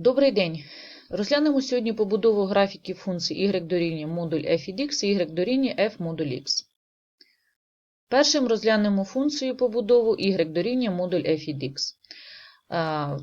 Добрий день. Розглянемо сьогодні побудову графіків функцій y дорівнює модуль f від x і y дорівнює f модуль x. Першим розглянемо функцію побудову y дорівнює модуль f.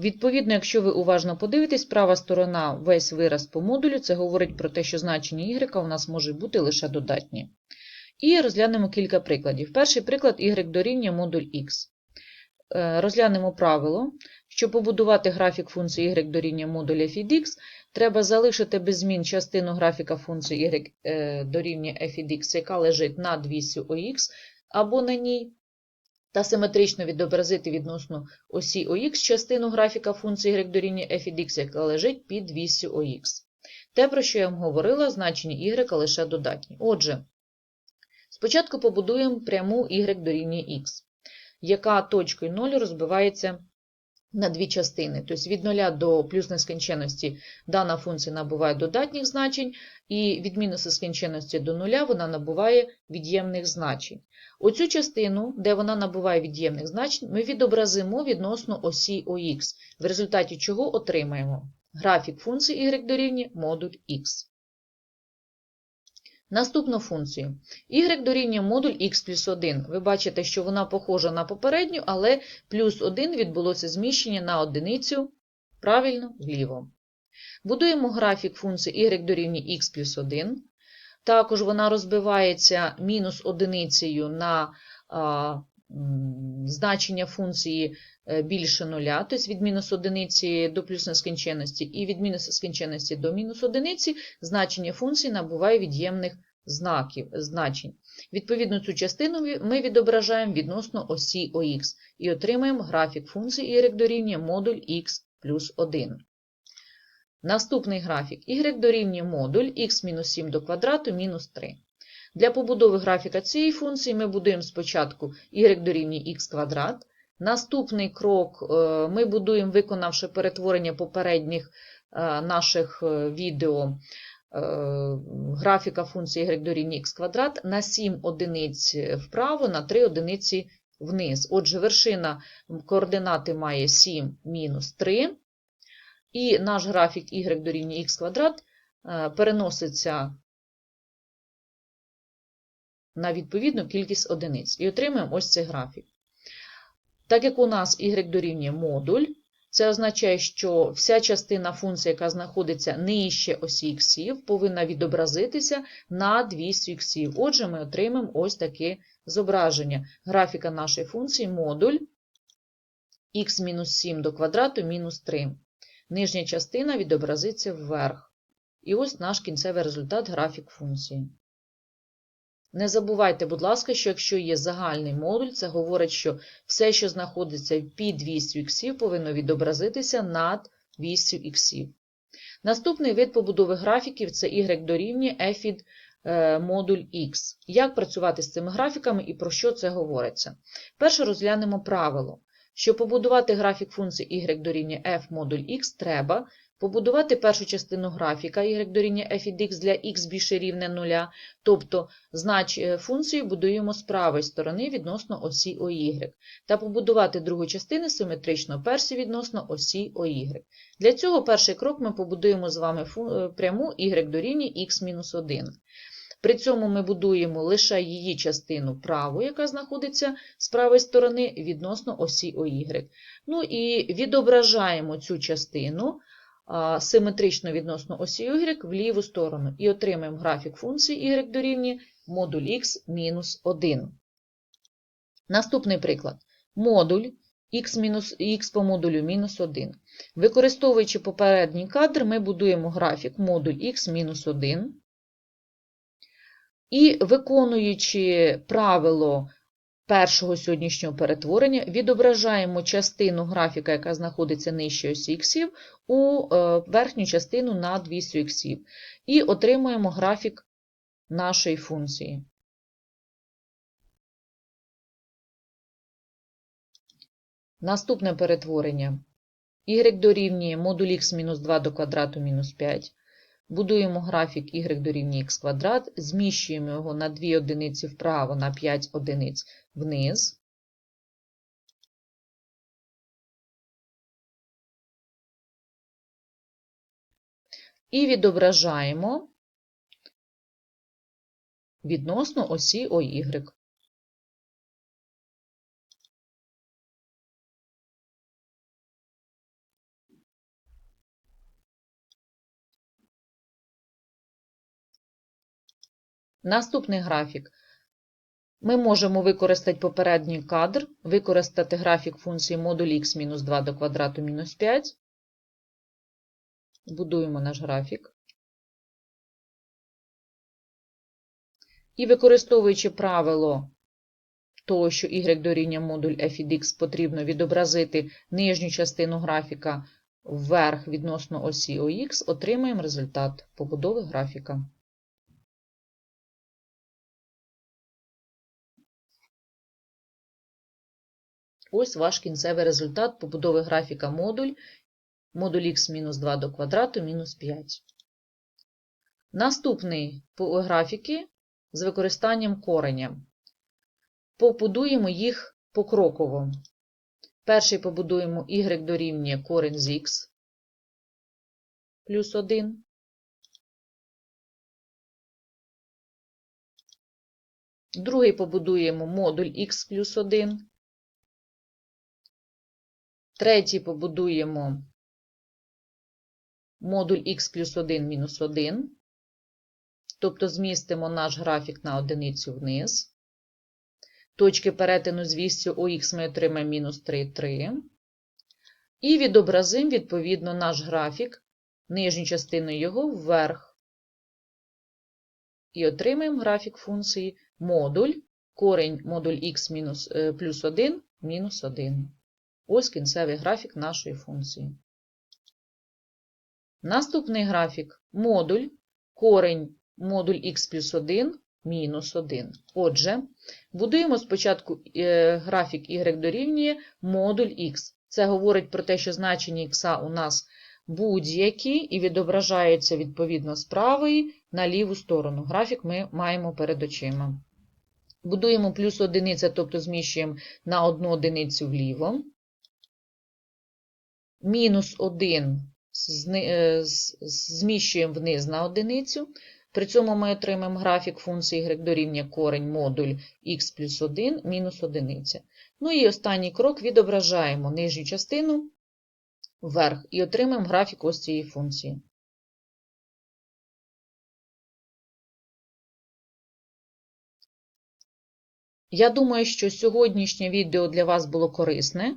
Відповідно, якщо ви уважно подивитесь, права сторона весь вираз по модулю, це говорить про те, що значення y у нас може бути лише додатні. І розглянемо кілька прикладів. Перший приклад y дорівнює модуль x. Е, Розглянемо правило. Щоб побудувати графік функції y дорівнює модуля f треба залишити без змін частину графіка функції y е, дорівнює f яка лежить над вісю ОХ або на ній, та симетрично відобразити відносно осі ОХ частину графіка функції y дорівнює f яка лежить під вісю ОХ. Те, про що я вам говорила, значення y лише додатні. Отже, спочатку побудуємо пряму y дорівнює x, яка точкою 0 розбивається на дві частини. Тобто від 0 до плюс нескінченності дана функція набуває додатніх значень, і від мінус нескінченності до 0 вона набуває від'ємних значень. Оцю частину, де вона набуває від'ємних значень, ми відобразимо відносно осі ОХ, в результаті чого отримаємо графік функції y дорівнює модуль x. Наступну функцію. y дорівнює модуль x плюс 1. Ви бачите, що вона похожа на попередню, але плюс 1 відбулося зміщення на одиницю, правильно, вліво. Будуємо графік функції y дорівнює x плюс 1. Також вона розбивається мінус одиницею на а, значення функції е, більше нуля, тобто від мінус одиниці до плюс нескінченності, і від мінус нескінченності до мінус одиниці значення функції набуває від'ємних знаків, значень. Відповідно, цю частину ми відображаємо відносно осі ОХ і отримаємо графік функції y дорівнює модуль x плюс 1. Наступний графік y дорівнює модуль x мінус 7 до квадрату мінус 3. Для побудови графіка цієї функції ми будуємо спочатку y дорівнює x квадрат. Наступний крок е, ми будуємо, виконавши перетворення попередніх е, наших е, відео графіка функції y дорівнює x квадрат на 7 одиниць вправо, на 3 одиниці вниз. Отже, вершина координати має 7 мінус 3. І наш графік y дорівнює x квадрат переноситься на відповідну кількість одиниць. І отримаємо ось цей графік. Так як у нас y дорівнює модуль, це означає, що вся частина функції, яка знаходиться нижче осі іксів, повинна відобразитися вісю іксів. Отже, ми отримаємо ось таке зображення. Графіка нашої функції модуль х-7 до квадрату мінус 3. Нижня частина відобразиться вверх. І ось наш кінцевий результат графік функції. Не забувайте, будь ласка, що якщо є загальний модуль, це говорить, що все, що знаходиться під вісю іксів, повинно відобразитися над вісю іксів. Наступний вид побудови графіків це y дорівнює f від е, модуль x. Як працювати з цими графіками і про що це говориться? Перше розглянемо правило. Щоб побудувати графік функції y дорівнює f модуль x, треба побудувати першу частину графіка y дорівнює f від x для x більше рівне 0, тобто знач е, функцію будуємо з правої сторони відносно осі OY, та побудувати другу частину симетрично перші відносно осі OY. Для цього перший крок ми побудуємо з вами е, пряму y дорівнює x-1. При цьому ми будуємо лише її частину праву, яка знаходиться з правої сторони відносно осі OY. Ну і відображаємо цю частину симетрично відносно осі y в ліву сторону і отримаємо графік функції y дорівнює модуль x мінус 1. Наступний приклад. Модуль x, мінус, x по модулю мінус 1. Використовуючи попередній кадр, ми будуємо графік модуль x мінус 1. І виконуючи правило першого сьогоднішнього перетворення, відображаємо частину графіка, яка знаходиться нижче осі іксів, у е, верхню частину над вісю іксів. І отримуємо графік нашої функції. Наступне перетворення. y дорівнює модуль x мінус 2 до квадрату мінус 5. Будуємо графік y дорівнює x квадрат, зміщуємо його на 2 одиниці вправо, на 5 одиниць вниз. і відображаємо відносно осі ОY. Наступний графік. Ми можемо використати попередній кадр, використати графік функції модуль x мінус 2 до квадрату мінус 5. Будуємо наш графік. І використовуючи правило того, що y дорівнює модуль f від x, потрібно відобразити нижню частину графіка вверх відносно осі OX, отримаємо результат побудови графіка. Ось ваш кінцевий результат побудови графіка модуль, модуль x мінус 2 до квадрату мінус 5. Наступний графіки з використанням кореня. Побудуємо їх покроково. Перший побудуємо y дорівнює корень з x плюс 1. Другий побудуємо модуль x плюс 1. Третій побудуємо модуль x плюс 1 мінус 1. Тобто змістимо наш графік на одиницю вниз. Точки перетину з вістю ОХ ми отримаємо мінус 3, 3. І відобразимо, відповідно, наш графік, нижню частину його вверх. І отримаємо графік функції модуль, корень модуль х е, плюс 1 мінус 1. Ось кінцевий графік нашої функції. Наступний графік модуль, корень модуль х плюс 1 мінус 1. Отже, будуємо спочатку е, графік y дорівнює модуль х. Це говорить про те, що значення х у нас будь-які і відображаються відповідно з правої на ліву сторону. Графік ми маємо перед очима. Будуємо плюс одиниця, тобто зміщуємо на одну одиницю вліво. Мінус 1 е, зміщуємо вниз на одиницю. При цьому ми отримаємо графік функції y дорівнює корень модуль x плюс 1 мінус 1. Ну і останній крок відображаємо нижню частину вверх і отримаємо графік ось цієї функції. Я думаю, що сьогоднішнє відео для вас було корисне.